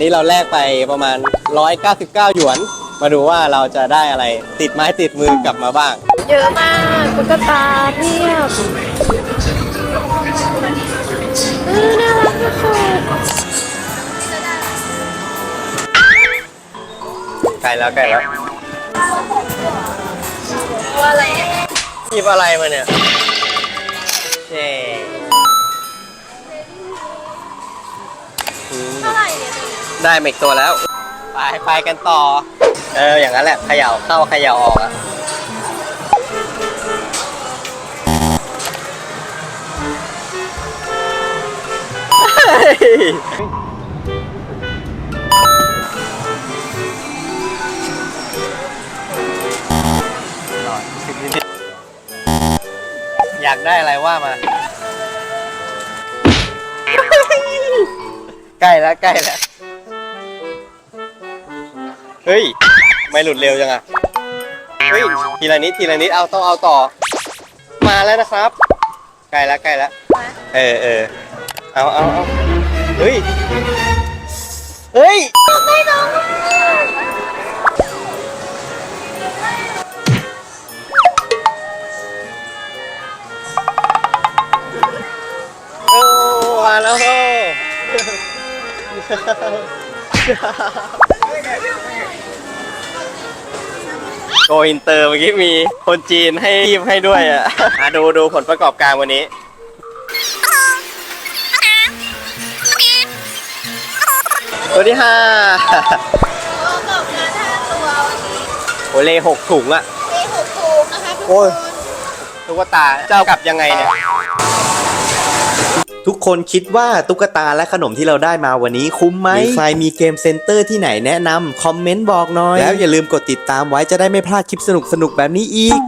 นี่เราแลกไปประมาณ 199 หยวน มาดูว่าเราจะได้อะไรติดไม้ติดมือกลับมาบ้าง เยอะมากตุ๊กตาเพียบเออน่ารักสุดใกล้แล้วใกล้แล้วๆว่าอะไรหยิบอะไรมาเนี่ย ได้มาอีกตัวแล้ว ไปไปกันต่อ เออ อย่างนั้นแหละเขย่าเข้าเขย่าออกอะเฮ้ยอยากได้อะไรว่ามา ใกล้แล้วใกล้แล้วเฮ้ย ไม่หลุดเร็วจังอะเฮ้ย ทีละนิด ทีละนิด เอาต้องเอาต่อ มาแล้วนะครับ ใกล้แล้วใกล้แล้วเออเออเอาเอาเอาเฮ้ย เฮ้ยโอ้มาแล้ว โอ้โกอินเตอร์เมื่อกี้มีคนจีนให้ทีมให้ด้วยอะอะดูดูผลประกอบการวันนี้ ตัวที่ห้าตัวบอกนะถ้าตัววันนี้โอเลหกถุงอะเอหกถูกนะคะทุกโอ้คยนตุ๊กตาเจ้ากลับยังไงเนี่ย ทุกคนคิดว่าตุ๊กตาและขนมที่เราได้มาวันนี้คุ้มไหมหรือใครมีเกมเซ็นเตอร์ที่ไหนแนะนำคอมเมนต์บอกหน่อย แล้วอย่าลืมกดติดตามไว้จะได้ไม่พลาดคลิปสนุกๆแบบนี้อีก